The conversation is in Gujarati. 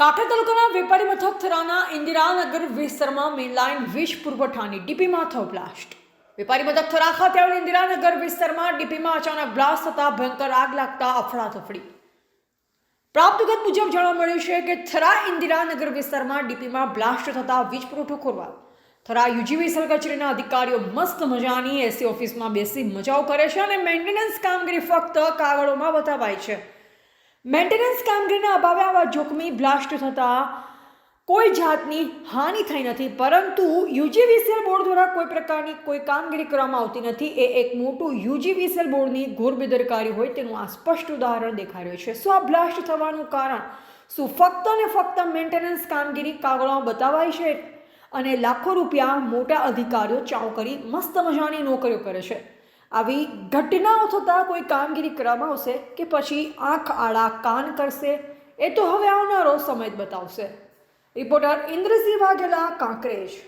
કાંકરા તાલુકાના વેપારી મથક થરાના ઇન્દિરાનગર વિસ્તારમાં મેઇન વીજ પુરવઠાની ડીપીમાં થયો બ્લાસ્ટ. વેપારી મથક થરા ખાતે આવેલ ઇન્દિરાનગર વિસ્તારમાં ડીપીમાં અચાનક બ્લાસ્ટ થતા ભયંકર આગ લાગતા અફડાતફડી. પ્રાપ્ત ગત મુજબ જાણવા મળ્યું છે કે થરા ઇન્દિરાનગર વિસ્તારમાં ડીપીમાં બ્લાસ્ટ થતા વીજ પુરવઠો ખોરવાયો. થરા યુજીવીસેલ કચેરીના અધિકારીઓ મસ્ત મજાની એસી ઓફિસમાં બેસી મજાઓ કરે છે અને મેન્ટેનન્સ કામગીરી ફક્ત કાગળોમાં બતાવાય છે. મેન્ટેનન્સ કામગીરીના અભાવે આવા જોખમી બ્લાસ્ટ થતાં કોઈ જાતની હાનિ થઈ નથી, પરંતુ યુજીવીસીએલ બોર્ડ દ્વારા કોઈ પ્રકારની કોઈ કામગીરી કરવામાં આવતી નથી. એ એક મોટું યુજીવીસીએલ બોર્ડની ઘોર બેદરકારી હોય તેનું આ સ્પષ્ટ ઉદાહરણ દેખાઈ રહ્યું છે. શું આ બ્લાસ્ટ થવાનું કારણ? શું ફક્ત ને ફક્ત મેન્ટેનન્સ કામગીરી કાગળમાં બતાવાય છે? અને લાખો રૂપિયા મોટા અધિકારીઓ ચાવ કરી મસ્ત મજાની નોકરીઓ કરે છે. આવી ઘટનાઓ થતાં કોઈ કામગીરી કરવામાં આવશે કે પછી આંખ આડા કાન કરશે? એ તો હવે આવનારો સમય જ બતાવશે. રિપોર્ટર ઇન્દ્રસિંહ વાઘેલા, કાંકરેજ.